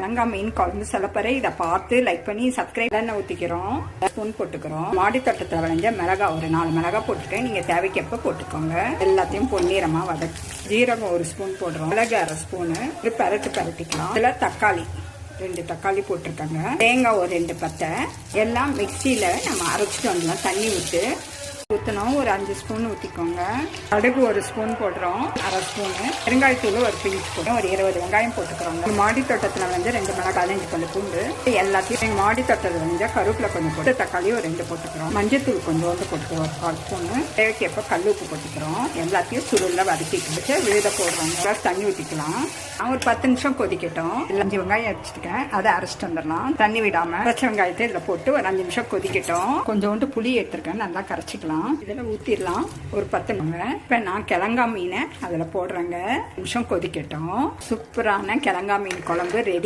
அலங்கா மீன் குழம்பு சிலப்பறை. இதை பார்த்து லைக் பண்ணி சப்ஸ்கிரைப் எண்ணெய் ஊற்றிக்கிறோம் ஸ்பூன் போட்டுக்கிறோம். மாடி தோட்டத்தில் விளைஞ்ச மிளகா ஒரு நாலு மிளகா போட்டுருக்கேன் நீங்கள் தேவைக்கப்ப போட்டுக்கோங்க. எல்லாத்தையும் பொன்னீரமாக வதக்கி ஜீரகம் ஒரு ஸ்பூன் போடுறோம். மிளகு அரை ஸ்பூனு ஒரு பரட்டு பரட்டிக்கலாம். இதில் தக்காளி ரெண்டு தக்காளி போட்டிருக்காங்க. தேங்காய் ஒரு ரெண்டு பத்தை எல்லாம் மிக்சியில் நம்ம அரைச்சிட்டு வந்துடலாம். தண்ணி விட்டு ஊற்றணும் ஒரு அஞ்சு ஸ்பூன் ஊற்றிக்கோங்க கடுகு ஒரு ஸ்பூன் போடுறோம். அரை ஸ்பூனு. பெருங்காயத்தூள் ஒரு பிஞ்ச் போடுறோம் ஒரு இருபது வெங்காயம் போட்டுக்கிறோங்க. மாடி தோட்டத்தில் வந்து ரெண்டு மிளகாய் அஞ்சு கொஞ்சம் பூண்டு எல்லாத்தையும் எங்கள் மாடி தோட்டத்தில் வந்து கருவேப்பில் கொஞ்சம் போட்டு தக்காளி ஒரு ரெண்டு போட்டுக்கிறோம். மஞ்சத்தூள் கொஞ்சோண்டு போட்டுக்கிறோம் ஒரு கால் ஸ்பூனு. தேவைக்கப்போ கல் உப்பு போட்டுக்கிறோம். எல்லாத்தையும் சுருளில் வதக்கிட்டு வச்சு விழுத போடுறோம். ஒரு தண்ணி ஊற்றிக்கலாம் நான் ஒரு பத்து நிமிஷம் கொதிக்கட்டும். இல்லை அஞ்சு வெங்காயம் அரைச்சிருக்கேன் அதை அரைச்சிட்டு வந்துடலாம். தண்ணி விடாமல் பச்சை வெங்காயத்தை இதில் போட்டு ஒரு அஞ்சு நிமிஷம் கொதிக்கட்டும். கொஞ்சோண்டு புளி எடுத்துருக்கேன். நல்லா கரைச்சிக்கலாம். இதில் ஊற்றிடலாம் ஒரு பத்து நிமிஷம் இப்போ நான் கிழங்கா மீனை அதில் போடுறேங்க. நிமிஷம் கொதிக்கட்டும். சூப்பரான கிழங்கா மீன் குழம்பு ரெடி.